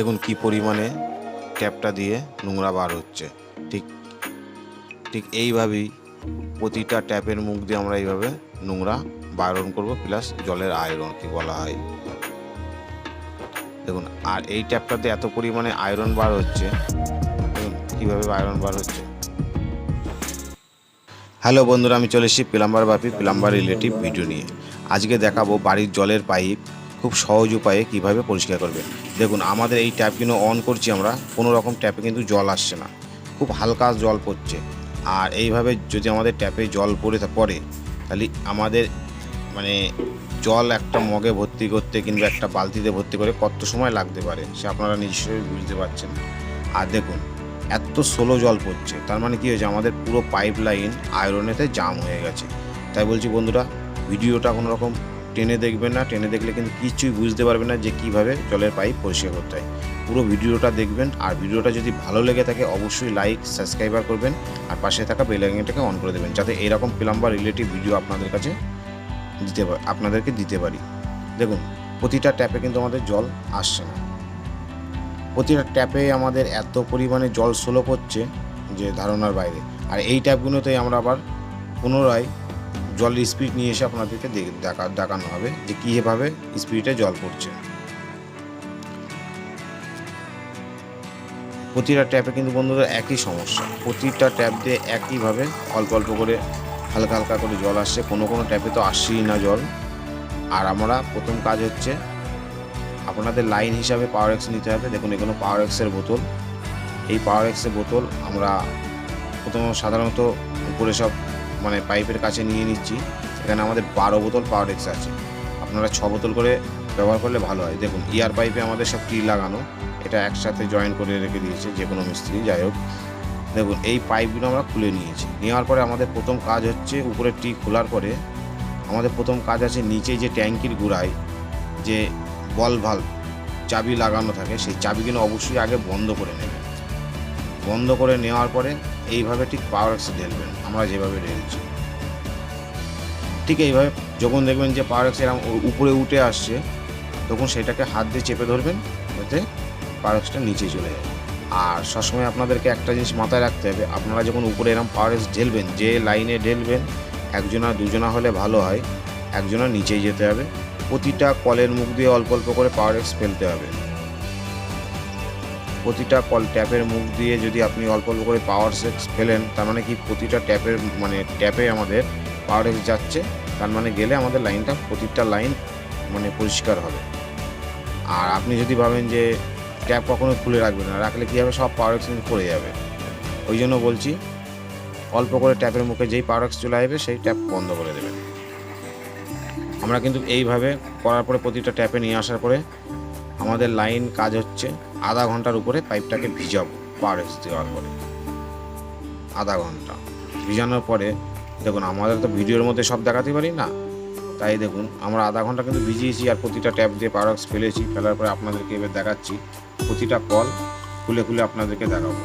দেখুন কি পরিমাণে ট্যাপটা দিয়ে নোংরা বার হচ্ছে। ঠিক ঠিক এইভাবেই প্রতিটা ট্যাপের মুখ দিয়ে আমরা এইভাবে নোংরা বারণ করব, প্লাস জলের আয়রন কি বলা হয়। দেখুন, আর এই ট্যাপটাতে এত পরিমাণে আয়রন বার হচ্ছে। কীভাবে আয়রন বার হচ্ছে। হ্যালো বন্ধুরা, আমি চলে এসেছি plumber Bapi, plumber relative video নিয়ে। আজকে দেখাবো বাড়ির জলের পাইপ। খুব সহজ উপায়ে কীভাবে পরিষ্কার করবে। দেখুন, আমাদের এই ট্যাপ কিন্তু অন করছি আমরা, কোনো রকম ট্যাপে কিন্তু জল আসছে না। খুব হালকা জল পড়ছে। আর এইভাবে যদি আমাদের ট্যাপে জল পড়ে পড়ে, তাহলে আমাদের মানে জল একটা মগে ভর্তি করতে কিংবা একটা বালতিতে ভর্তি করে কত সময় লাগতে পারে, সে আপনারা নিশ্চয়ই বুঝতে পারছেন। আর দেখুন, এত স্লো জল পড়ছে, তার মানে কি হয়েছে, আমাদের পুরো পাইপ লাইন আয়রনেতে জাম হয়ে গেছে। তাই বলছি বন্ধুরা, ভিডিওটা কোনো রকম টেনে দেখবেন না, টেনে দেখলে কিন্তু কিছুই বুঝতে পারবেন না যে কীভাবে জলের পাইপ পরিষ্কার করতে হয়। পুরো ভিডিওটা দেখবেন, আর ভিডিওটা যদি ভালো লেগে থাকে অবশ্যই লাইক সাবস্ক্রাইবার করবেন, আর পাশে থাকা বেল আইকনটাকে অন করে দেবেন, যাতে এরকম প্লাম্বার রিলেটিভ ভিডিও আপনাদের কাছে দিতে আপনাদেরকে দিতে পারি। দেখুন, প্রতিটা ট্যাপে কিন্তু আমাদের জল আসছে না। প্রতিটা ট্যাপে আমাদের এত পরিমাণে জল স্লো পড়ছে যে ধারণার বাইরে। আর এই ট্যাপগুলোতেই আমরা আবার পুনরায় জলের স্পিড নিয়ে এসে আপনাদেরকে দেখা দেখানো হবে যে কীভাবে স্পিডে জল পড়ছে। প্রতিটা ট্যাপে কিন্তু বন্ধুরা একই সমস্যা। প্রতিটা ট্যাপ দিয়ে একইভাবে অল্প অল্প করে হালকা হালকা করে জল আসছে। কোনো কোনো ট্যাপে তো আসছেই না জল। আর আমরা প্রথম কাজ হচ্ছে আপনাদের লাইন হিসাবে পাওয়ার এক্স নিতে হবে। দেখুন, এখানে পাওয়ার এক্সের বোতল। এই পাওয়ার এক্সের বোতল আমরা প্রথম সাধারণত উপরে সব মানে পাইপের কাছে নিয়ে নিচ্ছি। এখানে আমাদের বারো বোতল পাওয়ার এক্স আছে। আপনারা ছ বোতল করে ব্যবহার করলে ভালো হয়। দেখুন, ইয়ার পাইপে আমাদের সব টি লাগানো। এটা একসাথে জয়েন করে রেখে দিয়েছে যে কোনো মিস্ত্রি, যাই হোক। দেখুন, এই পাইপগুলো আমরা খুলে নিয়েছি। নেওয়ার পরে আমাদের প্রথম কাজ হচ্ছে উপরে টি খোলার পরে আমাদের প্রথম কাজ আছে নিচে যে ট্যাঙ্কির গুড়ায় যে বল ভাল্ব, চাবি লাগানো থাকে, সেই চাবিগুলো অবশ্যই আগে বন্ধ করে নেবে বন্ধ করে নেওয়ার পরে এইভাবে ঠিক পাওয়ার এক্সে ঢেলবেন। আমরা যেভাবে ঢেলছি। ঠিক এইভাবে যখন দেখবেন যে পাওয়ার এক্স এরকম উপরে উঠে আসছে, তখন সেটাকে হাত দিয়ে চেপে ধরবেন, যাতে পাওয়ার এক্সটা নিচে চলে যায়। আর সবসময় আপনাদেরকে একটা জিনিস মাথায় রাখতে হবে, আপনারা যখন উপরে এরকম পাওয়ার এক্স ঢেলবেন, যে লাইনে ঢেলবেন, একজনা দুজনা হলে ভালো হয়, একজনা নিচেই যেতে হবে। প্রতিটা কলের মুখ দিয়ে অল্প অল্প করে পাওয়ার এক্স ফেলতে হবে। প্রতিটা কল ট্যাপের মুখ দিয়ে যদি আপনি অল্প অল্প করে পাওয়ার এক্স ফেলেন তার মানে কি প্রতিটা ট্যাপের মানে ট্যাপে আমাদের পাওয়ার এক্স যাচ্ছে, তার মানে গেলে আমাদের লাইনটা প্রতিটা লাইন মানে পরিষ্কার হবে। আর আপনি যদি ভাবেন যে ট্যাপ কখনো খুলে রাখবেন না, রাখলে কী হবে? সব পাওয়ার এক্সচেঞ্জ পড়ে যাবে। ওই জন্য বলছি, অল্প করে ট্যাপের মুখে যেই পাওয়ার এক্স চলে আসবে, সেই ট্যাপ বন্ধ করে দেবেন। আমরা কিন্তু এইভাবে করার পরে প্রতিটা ট্যাপে নিয়ে আসার পরে আমাদের লাইন কাজ হচ্ছে। আধা ঘণ্টার উপরে পাইপটাকে ভিজাবো এক্স দেওয়ার পরে আধা ঘণ্টা। ভিজানোর পরে, দেখুন, আমাদের তো ভিডিওর মধ্যে সব দেখাতে পারি না? তাই দেখুন, আমরা আধা ঘণ্টা কিন্তু ভিজিয়েছি আর প্রতিটা ট্যাপ দিয়ে পাওয়ার এক্স ফেলেছি, ফেলার পরে আপনাদেরকে এবার দেখাচ্ছি। প্রতিটা কল খুলে খুলে আপনাদেরকে দেখাবো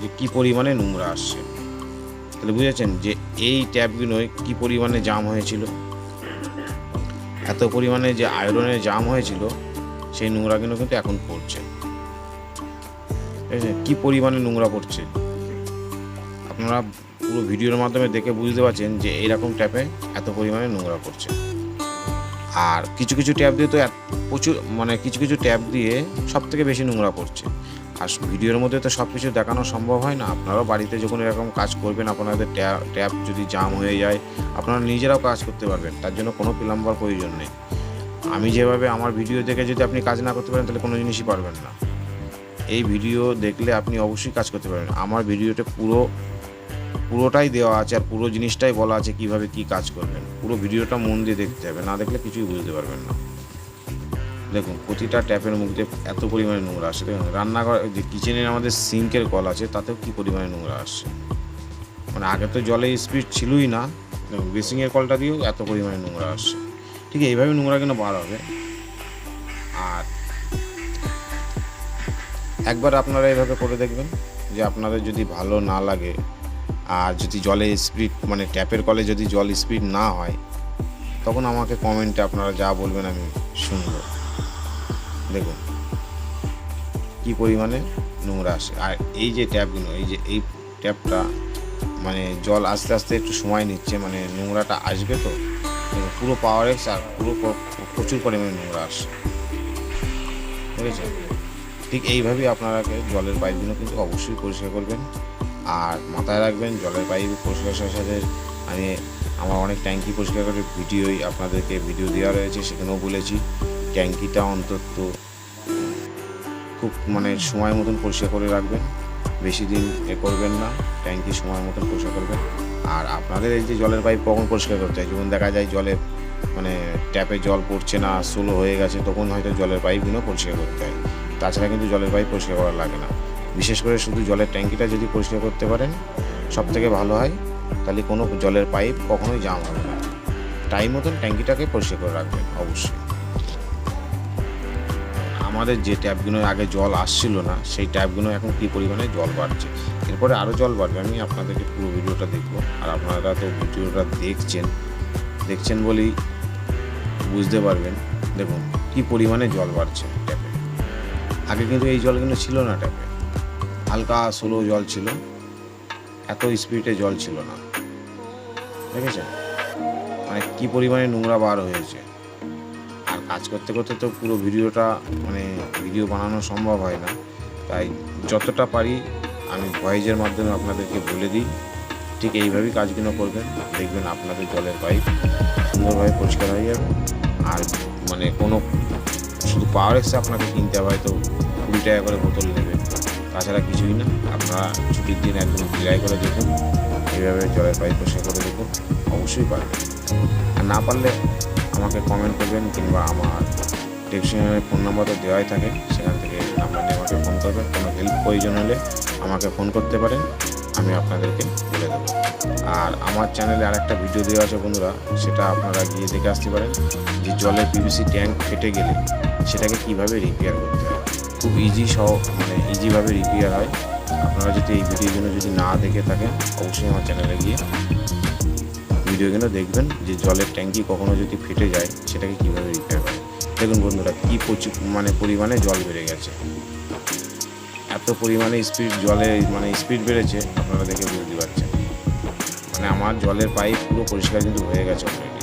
যে কী পরিমাণে নোংরা আসছে। তাহলে বুঝেছেন যে এই ট্যাপগুলোয় কী পরিমাণে জাম হয়েছিল? এত পরিমাণে যে আয়রনের জাম হয়েছিল সেই নোংরাগুলো কিন্তু এখন পড়ছে। ঠিক আছে কী পরিমাণে নোংরা পড়ছে? আপনারা পুরো ভিডিওর মাধ্যমে দেখে বুঝতে পারছেন যে এইরকম ট্যাপে এত পরিমাণে নোংরা পড়ছে। আর কিছু কিছু ট্যাপ দিয়ে তো প্রচুর মানে কিছু কিছু ট্যাপ দিয়ে সব থেকে বেশি নোংরা পড়ছে। আর ভিডিওর মধ্যে তো সব কিছু দেখানো সম্ভব হয় না। আপনারাও বাড়িতে যখন এরকম কাজ করবেন, আপনাদের ট্যা- ট্যাপ যদি জাম হয়ে যায়, আপনারা নিজেরাও কাজ করতে পারবেন। তার জন্য কোনো প্লাম্বার প্রয়োজন নেই। আমি যেভাবে আমার ভিডিও দেখে যদি আপনি কাজ না করতে পারেন, তাহলে কোনো জিনিসই পারবেন না। এই ভিডিও দেখলে আপনি অবশ্যই কাজ করতে পারবেন। আমার ভিডিওতে পুরো, পুরোটাই দেওয়া আছে আর পুরো জিনিসটাই বলা আছে কীভাবে কি কাজ করবেন। পুরো ভিডিওটা মন দিয়ে দেখতে হবে, না দেখলে কিছুই বুঝতে পারবেন না। দেখুন, প্রতিটা ট্যাপের মুখ দিয়ে এত পরিমাণে নোংরা আসছে দেখুন, রান্নাঘর যে কিচেনের আমাদের সিঙ্কের কল আছে, তাতেও কি পরিমাণে নোংরা আসছে মানে আগে তো জলের স্পিড ছিলই না বেসিংয়ের কলটা দিয়েও এত পরিমাণে নোংরা আসছে ঠিক এইভাবে নোংরা কেন বার হবে? আর একবার আপনারা এইভাবে করে দেখবেন যে আপনাদের যদি ভালো না লাগে, আর যদি জলে স্পিড মানে ট্যাপের কলে যদি জল স্পিড না হয়, তখন আমাকে কমেন্টে আপনারা যা বলবেন আমি শুনব। দেখুন, কী পরিমাণে নোংরা আসে। আর এই যে ট্যাপগুলো, এই যে, এই ট্যাপটা মানে জল আস্তে আস্তে একটু সময় নিচ্ছে মানে নোংরাটা আসবে তো পুরো পাওয়ার এক্স আর পুরো প্রচুর পরিমাণে নোংরা আসে। ঠিক আছে? ঠিক এইভাবেই আপনারাকে জলের পাইপগুলো কিন্তু অবশ্যই পরিষ্কার করবেন। আর মাথায় রাখবেন, জলের পাইপ পরিষ্কার সাথে আমি আমার অনেক ট্যাঙ্কি পরিষ্কার করে ভিডিওই আপনাদেরকে ভিডিও দেওয়া রয়েছে, সেখানেও বলেছি। ট্যাঙ্কিটা অন্তত খুব মানে সময় মতন পরিষ্কার করে রাখবেন। বেশি দিন এ করবেন না, ট্যাঙ্কি সময় মতন পরিষ্কার করবেন। আর আপনাদের এই যে জলের পাইপ কখন পরিষ্কার করতে হয়? যখন দেখা যায় জলে মানে ট্যাপে জল পড়ছে না স্লো হয়ে গেছে, তখন হয়তো জলের পাইপগুলো পরিষ্কার করতে হয়। তাছাড়া কিন্তু জলের পাইপ পরিষ্কার করা লাগে না। বিশেষ করে শুধু জলের ট্যাঙ্কিটা যদি পরিষ্কার করতে পারেন সব থেকে ভালো হয়, তাহলে কোনো জলের পাইপ কখনোই জাম হবে না। টাইম মতন ট্যাঙ্কিটাকে পরিষ্কার করে রাখবেন, অবশ্যই। আমাদের যে ট্যাপগুলো আগে জল আসছিল না, সেই ট্যাপগুলো এখন কী পরিমাণে জল বাড়ছে? এরপরে আরও জল বাড়বে, আমি আপনাদেরকে পুরো ভিডিওটা দেখব। আর আপনারা তো ভিডিওটা দেখছেন দেখছেন বলেই বুঝতে পারবেন। দেখুন, কী পরিমাণে জল বাড়ছে ট্যাপে। আগে কিন্তু এই জলগুলো ছিল না ট্যাপে। হালকা স্লো জল ছিল, এত স্পিডে জল ছিল না। দেখেছেন? মানে কী পরিমাণে নোংরা বার হয়েছে। কাজ করতে করতে তো পুরো ভিডিওটা মানে ভিডিও বানানো সম্ভব হয় না। তাই যতটা পারি আমি ভয়েজের মাধ্যমে আপনাদেরকে বলে দিই, ঠিক এইভাবেই কাজগুলো করবেন। দেখবেন আপনাদের জলের পাইপ সুন্দরভাবে পরিষ্কার হয়ে যাবে। আর মানে কোনো শুধু পাওয়ার এক্সে আপনাকে কিনতে হবে, হয়তো কুড়ি টাকা করে বোতল নেবে। তাছাড়া কিছুই না, আপনারা ছুটির দিন একদম ড্রাই করে দেখুন, এইভাবে জলের পাইপ পরিষ্কার করে দেখুন, অবশ্যই পারবেন। আর না পারলে আমাকে কমেন্ট করবেন কিংবা আমার ডিসক্রিপশনে ফোন নাম্বার তো দেওয়াই থাকে, সেখান থেকে নাম্বার নিয়ে আমাকে ফোন করবেন। কোনো হেল্প প্রয়োজন হলে আমাকে ফোন করতে পারেন, আমি আপনাদেরকে বলে দেবো। আর আমার চ্যানেলে আরেকটা ভিডিও দেওয়া আছে বন্ধুরা, সেটা আপনারা গিয়ে দেখে আসতে পারেন, যে জলের পিভিসি ট্যাঙ্ক ফেটে গেলে সেটাকে কীভাবে রিপেয়ার করতে হয়। খুব ইজি সহ মানে ইজিভাবে রিপেয়ার হয়। আপনারা যদি এই ভিডিওর জন্য যদি না দেখে থাকেন, অবশ্যই আমার চ্যানেলে গিয়ে ভিডিওগুলো দেখবেন যে জলের ট্যাঙ্কি কখনো যদি ফেটে যায়, সেটাকে কীভাবে রিপেয়ার করে দেখুন বন্ধুরা, কী প্রচুর মানে পরিমাণে জল বেড়ে গেছে। এত পরিমাণে স্পিড জলে মানে স্পিড বেড়েছে, আপনারা দেখে বুঝতে পারছেন। মানে আমার জলের পাইপ পুরো পরিষ্কার কিন্তু হয়ে গেছে অলরেডি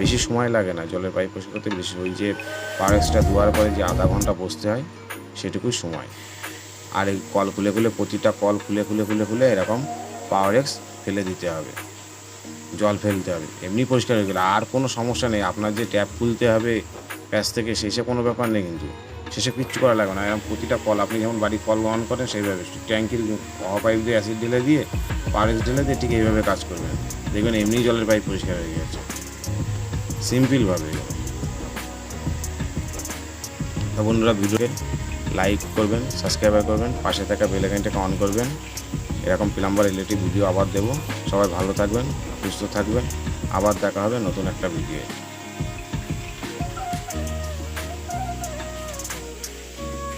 বেশি সময় লাগে না জলের পাইপ পরিষ্কার করতে, বেশি ওই যে পারেক্সটা ধোয়ার পরে যে আধা ঘণ্টা বসতে হয়, সেটুকুই সময়। আর এই কল খুলে খুলে, প্রতিটা কল খুলে খুলে খুলে খুলে এরকম পাওয়ার এক্স ফেলে দিতে হবে। জল ফেলতে হবে। এমনি পরিষ্কার হয়ে গেলে। আর কোনো সমস্যা নেই। আপনার যে ট্যাপ খুলতে হবে প্যাচ থেকে, শেষে কোনো ব্যাপার নেই কিন্তু। শেষে কিচ্ছু করা লাগবে না। এরকম প্রতিটা কল, আপনি যেমন বাড়ির কল গ্রহণ করেন, সেইভাবে ট্যাঙ্কির পাইপ দিয়ে অ্যাসিড ঢেলে দিয়ে পাওয়ারেক্স ঢেলে দিয়ে ঠিক এইভাবে কাজ করবেন। দেখবেন এমনি জলের পাইপ পরিষ্কার হয়ে গেছে। সিম্পলভাবে বন্ধুরা, ভিডিওকে লাইক করবেন সাবস্ক্রাইব করবেন, পাশে থাকা বেল আইকনটাকে অন করবেন। এরকম প্লাম্বার রিলেটিভ ভিডিও আবার দেবো। সবাই ভালো থাকবেন, সুস্থ থাকবেন। আবার দেখা হবে নতুন একটা ভিডিও